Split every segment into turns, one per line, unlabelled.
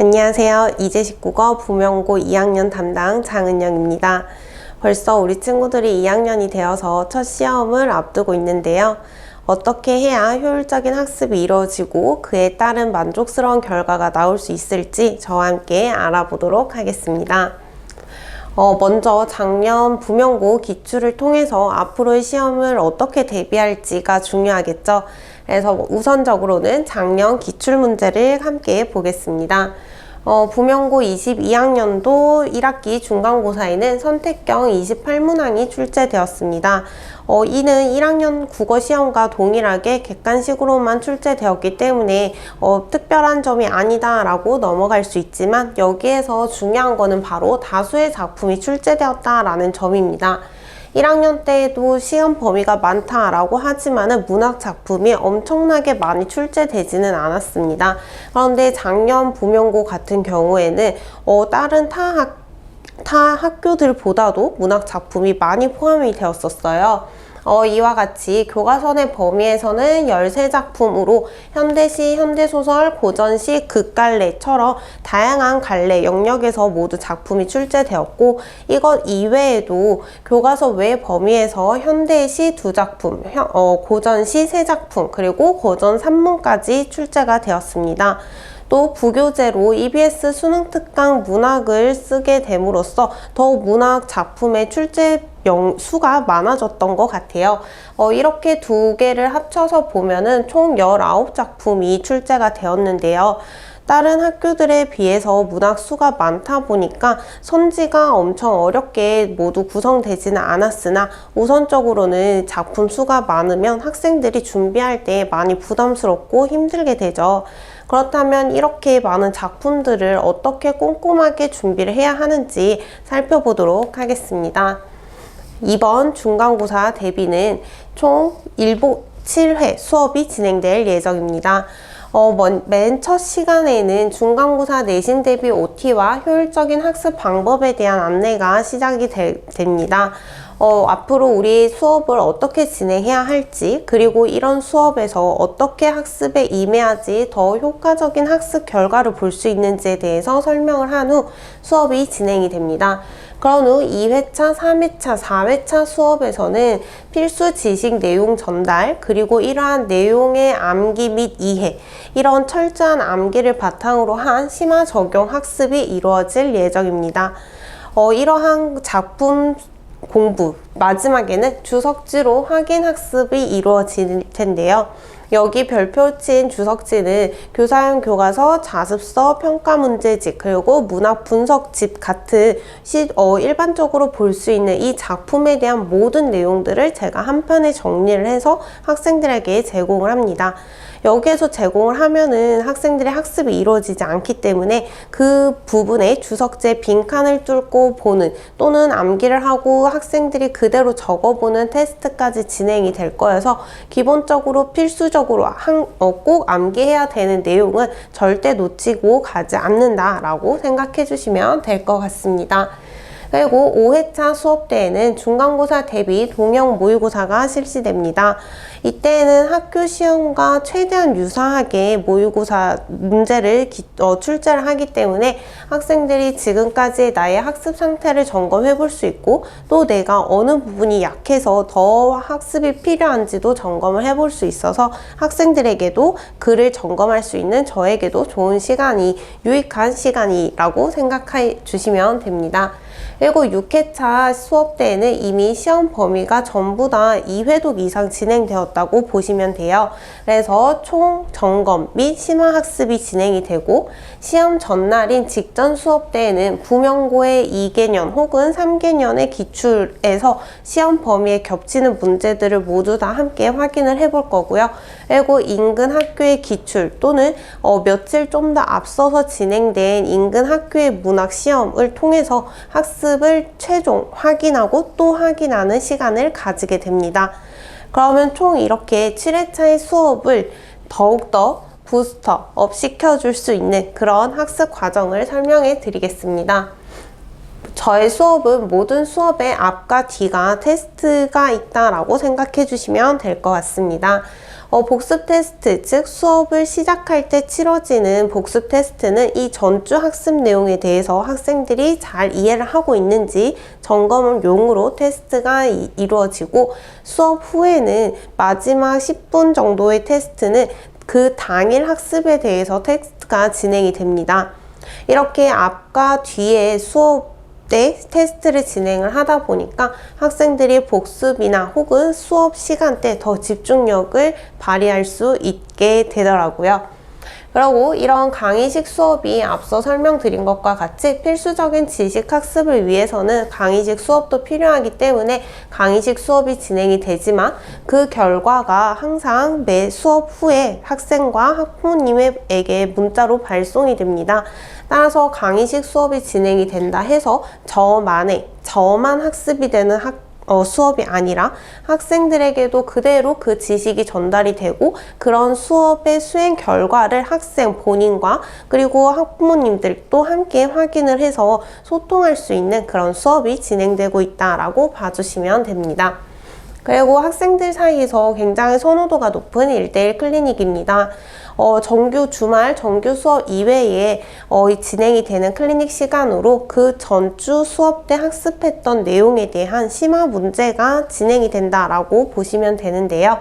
안녕하세요. 이제 19거 부명고 2학년 담당 장은영입니다. 벌써 우리 친구들이 2학년이 되어서 첫 시험을 앞두고 있는데요. 어떻게 해야 효율적인 학습이 이루어지고 그에 따른 만족스러운 결과가 나올 수 있을지 저와 함께 알아보도록 하겠습니다. 어, 먼저 작년 부명고 기출을 통해서 앞으로의 시험을 어떻게 대비할지가 중요하겠죠. 그래서 우선적으로는 작년 기출 문제를 함께 보겠습니다. 어, 부명고 22학년도 1학기 중간고사에는 선택형 28문항이 출제되었습니다. 어, 이는 1학년 국어 시험과 동일하게 객관식으로만 출제되었기 때문에 어, 특별한 점이 아니다라고 넘어갈 수 있지만 여기에서 중요한 거는 바로 다수의 작품이 출제되었다라는 점입니다. 1학년 때에도 시험 범위가 많다라고 하지만은 문학 작품이 엄청나게 많이 출제되지는 않았습니다. 그런데 작년 부명고 같은 경우에는 어, 다른 타 학, 타 학교들보다도 문학 작품이 많이 포함이 되었었어요. 어, 이와 같이 교과서의 범위에서는 13작품으로 현대시, 현대소설, 고전시, 극갈래처럼 다양한 갈래 영역에서 모두 작품이 출제되었고 이것 이외에도 교과서 외 범위에서 현대시 두 작품, 어, 고전시 세 작품, 그리고 고전 3문까지 출제가 되었습니다. 또 부교재로 EBS 수능 특강 문학을 쓰게 됨으로써 더욱 문학 작품의 출제 영, 수가 많아졌던 것 같아요. 어, 이렇게 두 개를 합쳐서 보면은 총 19작품이 출제가 되었는데요. 다른 학교들에 비해서 문학 수가 많다 보니까 선지가 엄청 어렵게 모두 구성되지는 않았으나 우선적으로는 작품 수가 많으면 학생들이 준비할 때 많이 부담스럽고 힘들게 되죠. 그렇다면 이렇게 많은 작품들을 어떻게 꼼꼼하게 준비를 해야 하는지 살펴보도록 하겠습니다. 이번 중간고사 대비는 총 7회 수업이 진행될 예정입니다. 어, 맨 첫 시간에는 중간고사 내신 대비 OT와 효율적인 학습 방법에 대한 안내가 시작이 되, 됩니다. 어, 앞으로 우리 수업을 어떻게 진행해야 할지, 그리고 이런 수업에서 어떻게 학습에 임해야지 더 효과적인 학습 결과를 볼 수 있는지에 대해서 설명을 한 후 수업이 진행이 됩니다. 그런 후 2회차, 3회차, 4회차 수업에서는 필수 지식 내용 전달, 그리고 이러한 내용의 암기 및 이해, 이런 철저한 암기를 바탕으로 한 심화 적용 학습이 이루어질 예정입니다. 어, 이러한 작품 공부, 마지막에는 주석지로 확인 학습이 이루어질 텐데요. 여기 별표 친 주석지는 교사용 교과서, 자습서, 평가 문제집, 그리고 문학 분석집 같은 시, 어, 일반적으로 볼 수 있는 이 작품에 대한 모든 내용들을 제가 한 편에 정리를 해서 학생들에게 제공을 합니다. 여기에서 제공을 하면은 학생들의 학습이 이루어지지 않기 때문에 그 부분에 주석재 빈칸을 뚫고 보는 또는 암기를 하고 학생들이 그대로 적어보는 테스트까지 진행이 될 거여서 기본적으로 필수적으로 한, 어, 꼭 암기해야 되는 내용은 절대 놓치고 가지 않는다라고 생각해 주시면 될 것 같습니다. 그리고 5회차 수업 때에는 중간고사 대비 동형 모의고사가 실시됩니다. 이때에는 학교 시험과 최대한 유사하게 모의고사 문제를 기, 어, 출제를 하기 때문에 학생들이 지금까지의 나의 학습 상태를 점검해 볼 수 있고 또 내가 어느 부분이 약해서 더 학습이 필요한지도 점검을 해 볼 수 있어서 학생들에게도 글을 점검할 수 있는 저에게도 좋은 시간이 유익한 시간이라고 생각해 주시면 됩니다. 그리고 6회차 수업 때에는 이미 시험 범위가 전부 다 2회독 이상 진행되었다고 보시면 돼요. 그래서 총 점검 및 심화 학습이 진행이 되고 시험 전날인 직전 수업 때에는 부명고의 2개년 혹은 3개년의 기출에서 시험 범위에 겹치는 문제들을 모두 다 함께 확인을 해볼 거고요. 그리고 인근 학교의 기출 또는 어, 며칠 좀 더 앞서서 진행된 인근 학교의 문학 시험을 통해서 학습 학습을 최종 확인하고 또 확인하는 시간을 가지게 됩니다. 그러면 총 이렇게 7회차의 수업을 더욱더 부스터 업 시켜줄 수 있는 그런 학습 과정을 설명해 드리겠습니다. 저의 수업은 모든 수업의 앞과 뒤가 테스트가 있다라고 생각해 주시면 될 것 같습니다. 어, 복습 테스트, 즉 수업을 시작할 때 치러지는 복습 테스트는 이 전주 학습 내용에 대해서 학생들이 잘 이해를 하고 있는지 점검 용으로 테스트가 이, 이루어지고 수업 후에는 마지막 10분 정도의 테스트는 그 당일 학습에 대해서 테스트가 진행이 됩니다. 이렇게 앞과 뒤에 수업 때 테스트를 진행을 하다 보니까 학생들이 복습이나 혹은 수업 시간대 더 집중력을 발휘할 수 있게 되더라고요. 그리고 이런 강의식 수업이 앞서 설명드린 것과 같이 필수적인 지식 학습을 위해서는 강의식 수업도 필요하기 때문에 강의식 수업이 진행이 되지만 그 결과가 항상 매 수업 후에 학생과 학부모님에게 문자로 발송이 됩니다. 따라서 강의식 수업이 진행이 된다 해서 저만의 저만 학습이 되는 학 어, 수업이 아니라 학생들에게도 그대로 그 지식이 전달이 되고 그런 수업의 수행 결과를 학생 본인과 그리고 학부모님들도 함께 확인을 해서 소통할 수 있는 그런 수업이 진행되고 있다라고 봐주시면 됩니다. 그리고 학생들 사이에서 굉장히 선호도가 높은 1대1 클리닉입니다. 어, 정규 주말 정규 수업 이외에 어, 이 진행이 되는 클리닉 시간으로 그 전주 수업 때 학습했던 내용에 대한 심화 문제가 진행이 된다라고 보시면 되는데요.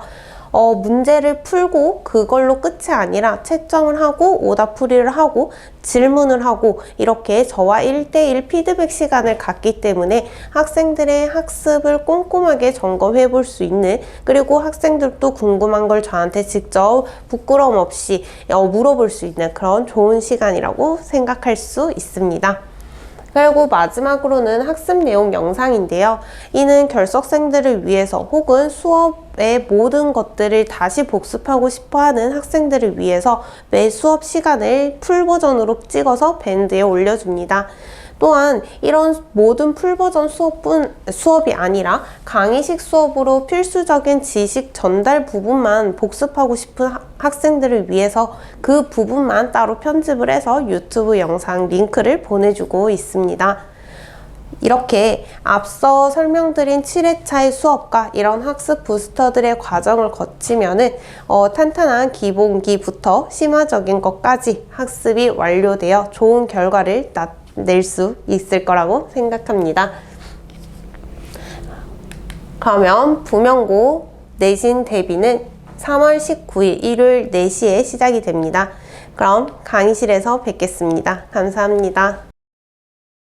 어, 문제를 풀고 그걸로 끝이 아니라 채점을 하고 오답 풀이를 하고 질문을 하고 이렇게 저와 1대1 피드백 시간을 갖기 때문에 학생들의 학습을 꼼꼼하게 점검해 볼 수 있는 그리고 학생들도 궁금한 걸 저한테 직접 부끄러움 없이 어, 물어볼 수 있는 그런 좋은 시간이라고 생각할 수 있습니다. 그리고 마지막으로는 학습 내용 영상인데요. 이는 결석생들을 위해서 혹은 수업의 모든 것들을 다시 복습하고 싶어 하는 학생들을 위해서 매 수업 시간을 풀 버전으로 찍어서 밴드에 올려줍니다. 또한 이런 모든 풀버전 수업뿐, 수업이 아니라 강의식 수업으로 필수적인 지식 전달 부분만 복습하고 싶은 학생들을 위해서 그 부분만 따로 편집을 해서 유튜브 영상 링크를 보내주고 있습니다. 이렇게 앞서 설명드린 7회차의 수업과 이런 학습 부스터들의 과정을 거치면은 어, 탄탄한 기본기부터 심화적인 것까지 학습이 완료되어 좋은 결과를 낼 수 있을 거라고 생각합니다. 그러면 부명고 내신 대비는 3월 19일 일요일 4시에 시작이 됩니다. 그럼 강의실에서 뵙겠습니다. 감사합니다.